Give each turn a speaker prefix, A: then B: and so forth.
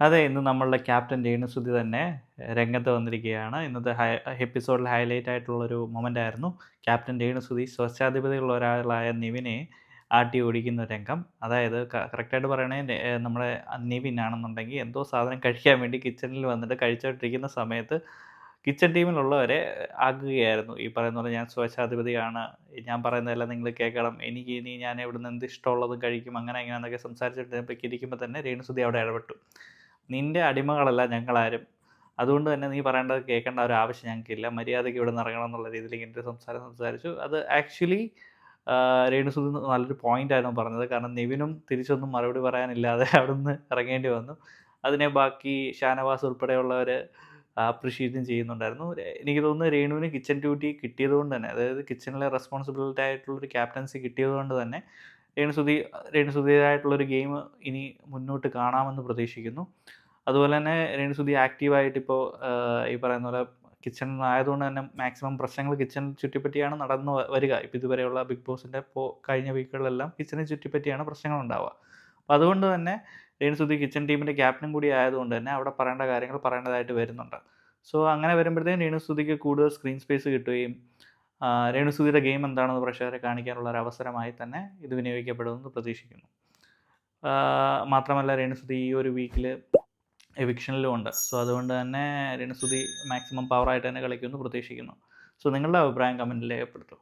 A: അതെ ഇന്ന് നമ്മളുടെ ക്യാപ്റ്റൻ രേണുസുതി തന്നെ രംഗത്ത് വന്നിരിക്കുകയാണ്. ഇന്നത്തെ ഹൈ എപ്പിസോഡിൽ ഹൈലൈറ്റ് ആയിട്ടുള്ളൊരു മൊമെന്റ് ആയിരുന്നു. ക്യാപ്റ്റൻ രേണുസുതി സ്വച്ഛാധിപതിയുള്ള ഒരാളായ നിവിനെ ആട്ടി ഓടിക്കുന്ന രംഗം. അതായത് കറക്റ്റായിട്ട് പറയണേ നമ്മുടെ നിവിൻ ആണെന്നുണ്ടെങ്കിൽ എന്തോ സാധനം കഴിക്കാൻ വേണ്ടി കിച്ചണിൽ വന്നിട്ട് കഴിച്ചുകൊണ്ടിരിക്കുന്ന സമയത്ത് കിച്ചൺ ടീമിലുള്ളവരെ ആക്കുകയായിരുന്നു. ഈ പറയുന്ന പോലെ ഞാൻ സ്വച്ഛാധിപതിയാണ്. ഞാൻ പറയുന്നതെല്ലാം നിങ്ങൾ കേൾക്കണം. എനിക്ക് ഇനി ഞാൻ എവിടെ നിന്ന് എന്ത് ഇഷ്ടമുള്ളതും കഴിക്കും അങ്ങനെ എങ്ങനെയാണെന്നൊക്കെ സംസാരിച്ചിട്ട് ഇരിക്കുമ്പോൾ തന്നെ രേണുസുതി അവിടെ ഇടപെട്ടു. നിന്റെ അടിമകളല്ല ഞങ്ങളാരും. അതുകൊണ്ട് തന്നെ നീ പറയേണ്ടത് കേൾക്കേണ്ട ഒരു ആവശ്യം ഞങ്ങൾക്കില്ല. മര്യാദയ്ക്ക് ഇവിടെ നിന്ന് ഇറങ്ങണം എന്നുള്ള രീതിയിൽ ഇങ്ങനത്തെ സംസാരം സംസാരിച്ചു. അത് ആക്ച്വലി രേണുസുതി നല്ലൊരു പോയിന്റ് ആയിരുന്നു പറഞ്ഞത്. കാരണം നിവിനും തിരിച്ചൊന്നും മറുപടി പറയാനില്ലാതെ അവിടെ നിന്ന് ഇറങ്ങേണ്ടി വന്നു. അതിനെ ബാക്കി ഷാനവാസ് ഉൾപ്പെടെയുള്ളവർ അപ്രിഷിയേറ്റും ചെയ്യുന്നുണ്ടായിരുന്നു. എനിക്ക് തോന്നുന്നു രേണുവിന് കിച്ചൺ ഡ്യൂട്ടി കിട്ടിയതുകൊണ്ട് തന്നെ അതായത് കിച്ചണിലെ റെസ്പോൺസിബിലിറ്റി ആയിട്ടുള്ളൊരു ക്യാപ്റ്റൻസി കിട്ടിയതുകൊണ്ട് തന്നെ രേണുസുതി രേണുസുതിയായിട്ടുള്ളൊരു ഗെയിം ഇനി മുന്നോട്ട് കാണാമെന്ന് പ്രതീക്ഷിക്കുന്നു. അതുപോലെ തന്നെ രേണുസുതി ആക്റ്റീവായിട്ട് ഇപ്പോൾ ഈ പറയുന്ന പോലെ കിച്ചൺ ആയതുകൊണ്ട് തന്നെ മാക്സിമം പ്രശ്നങ്ങൾ കിച്ചൺ ചുറ്റിപ്പറ്റിയാണ് നടന്നു വരിക. ഇപ്പോൾ ഇതുവരെയുള്ള ബിഗ് ബോസിന്റെ ഇപ്പോൾ കഴിഞ്ഞ വീക്കുകളിലെല്ലാം കിച്ചനെ ചുറ്റിപ്പറ്റിയാണ് പ്രശ്നങ്ങൾ ഉണ്ടാവുക അപ്പോൾ അതുകൊണ്ട് തന്നെ രേണുസുതി കിച്ചൺ ടീമിന്റെ ക്യാപ്റ്റൻ കൂടി ആയതുകൊണ്ട് തന്നെ അവിടെ പറയേണ്ട കാര്യങ്ങൾ പറയേണ്ടതായിട്ട് വരുന്നുണ്ട്. സോ അങ്ങനെ വരുമ്പോഴത്തേക്കും രേണുസുതിക്ക് കൂടുതൽ സ്ക്രീൻ സ്പേസ് കിട്ടുകയും ആ, രേണുസുതിയുടെ ഗെയിം എന്താണെന്ന് പ്രേക്ഷകരെ കാണിക്കാനുള്ള ഒരു അവസരമായി തന്നെ ഇത് വിനിയോഗിക്കപ്പെടുമെന്ന് പ്രതീക്ഷിക്കുന്നു. മാത്രമല്ല രേണുസുതി ഈ ഒരു വീക്കിൽ എവിക്ഷനിലും ഉണ്ട്. സോ അതുകൊണ്ട് തന്നെ രേണുസുതി മാക്സിമം പവറായിട്ട് തന്നെ കളിക്കുമെന്ന് പ്രതീക്ഷിക്കുന്നു. സോ നിങ്ങളുടെ അഭിപ്രായം കമന്റിൽ രേഖപ്പെടുത്തും.